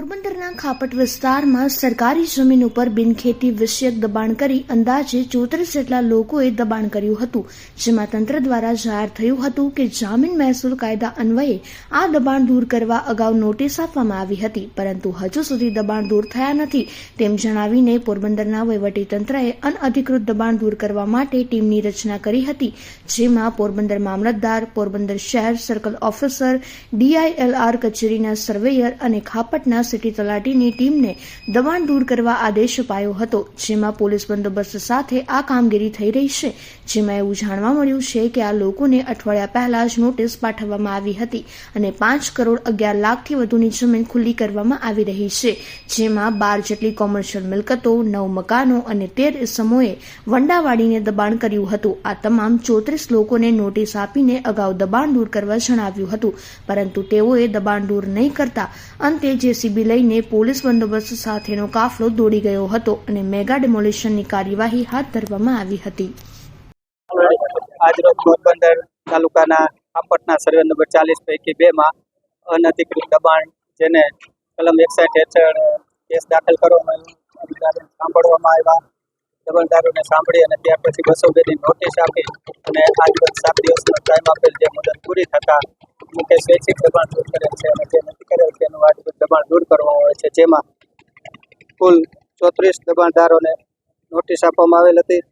પોરબંદરના ખાપટ વિસ્તારમાં સરકારી જમીન ઉપર બિનખેતી વિષયક દબાણ કરી અંદાજે ચોત્રીસ જેટલા લોકોએ દબાણ કર્યું હતું, જેમાં તંત્ર દ્વારા જાહેર થયું હતું કે જામીન મહેસૂલ કાયદા અન્વયે આ દબાણ દૂર કરવા અગાઉ નોટિસ આપવામાં આવી હતી, પરંતુ હજુ સુધી દબાણ દૂર થયા નથી, તેમ જણાવીને પોરબંદરના વહીવટીતંત્રએ અનઅધિકૃત દબાણ દૂર કરવા માટે ટીમની રચના કરી હતી, જેમાં પોરબંદર મામલતદાર, પોરબંદર શહેર સર્કલ ઓફિસર, ડીઆઈએલઆર કચેરીના સર્વેયર અને ખાપટના સિટી તલાટીની ટીમને દબાણ દૂર કરવા આદેશ અપાયો હતો, જેમાં પોલીસ બંદોબસ્ત સાથે આ કામગીરી થઈ રહી છે, જેમાં એવું જાણવા મળ્યું છે કે આ લોકોને અઠવાડિયા પહેલા જ નોટિસ પાઠવવામાં આવી હતી અને પાંચ કરોડ અગિયાર લાખથી વધુની જમીન ખુલ્લી કરવામાં આવી રહી છે, જેમાં બાર જેટલી કોમર્શિયલ મિલકતો, નવ મકાનો અને તેર ઇસમોએ વંડાવાડીને દબાણ કર્યું હતું. આ તમામ ચોત્રીસ લોકોને નોટિસ આપીને અગાઉ દબાણ દૂર કરવા જણાવ્યું હતું, પરંતુ તેઓએ દબાણ દૂર નહીં કરતા અંતે જેસીબી લઈને પોલીસ બંદોબસ્ત સાથેનો કાફલો દોડી ગયો હતો અને મેગા ડેમોલિશનની કાર્યવાહી હાથ ધરવામાં આવી હતી. આજરોજ પોરબંદર તાલુકાના આપટના સર્વે નંબર ચાલીસ પૈકી બેમાં અનધિકૃત દબાણ જેને કલમ એકસાઠ હેઠળ કેસ દાખલ કરવામાં આવ્યો. સાંભળવામાં આવ્યા. દબાણદારોને સાંભળી અને ત્યાર પછી બસો બેની નોટિસ આપી અને આજરોજ સાત દિવસનો ટાઈમ આપેલ જે મુદત પૂરી થતાં મુકે સ્વૈચ્છિક દબાણ દૂર કરેલ છે અને જે નથી કરેલ છે એનું આજરોજ દબાણ દૂર કરવામાં આવે છે જેમાં કુલ ચોત્રીસ દબાણદારોને નોટિસ આપવામાં આવેલ હતી.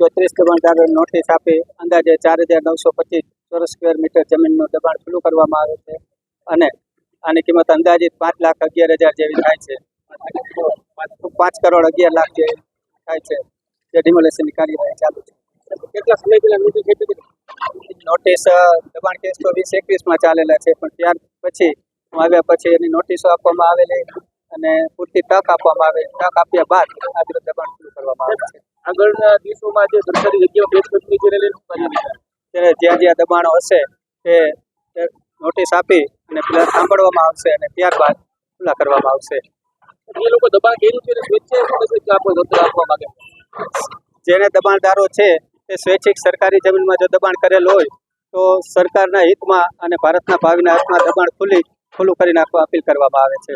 ચોત્રીસ દબાણદારોને નોટિસ આપી અંદાજે ચાર હજાર નવસો પચીસ ચોરસ સ્ક્વેર મીટર જમીનનું દબાણ ખુલ્લું કરવામાં આવે છે અને આની કિંમત અંદાજિત પાંચ લાખ અગિયાર હજાર જેવી થાય છે. પાંચ કરોડ અગિયાર લાખ જેવી થાય છે. જે ડિમોલેશનની કાર્યવાહી ચાલુ છે. કેટલા સમય પહેલા નોટિસ નોટિસ દબાણ કેસ તો વીસ એકવીસમાં ચાલેલા છે પણ ત્યાર પછી આવ્યા પછી એની નોટિસો આપવામાં આવેલી અને પૂરતી તક આપવામાં આવે તક આપ્યા બાદ આગ્રહ દબાણ શરૂ કરવામાં આવે છે. આગળના દિવસોમાં જે સરકારી જગ્યાઓ લઈને શું ત્યારે જ્યાં જ્યાં દબાણો હશે તે નોટિસ આપી અને પેલા સાંભળવામાં આવશે અને ત્યારબાદ ખુલ્લા કરવામાં આવશે. જે લોકો દબાણ કર્યું છે વળતર આપવા માંગે? જેને દબાણદારો છે તે સ્વૈચ્છિક સરકારી જમીનમાં જો દબાણ કરેલ હોય તો સરકારના હિતમાં અને ભારતના ભાવિના હિતમાં દબાણ ખુલ્લી, ખુલ્લું કરી નાખવા અપીલ કરવામાં આવે છે.